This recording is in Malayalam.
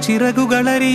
ചിറകുകളറി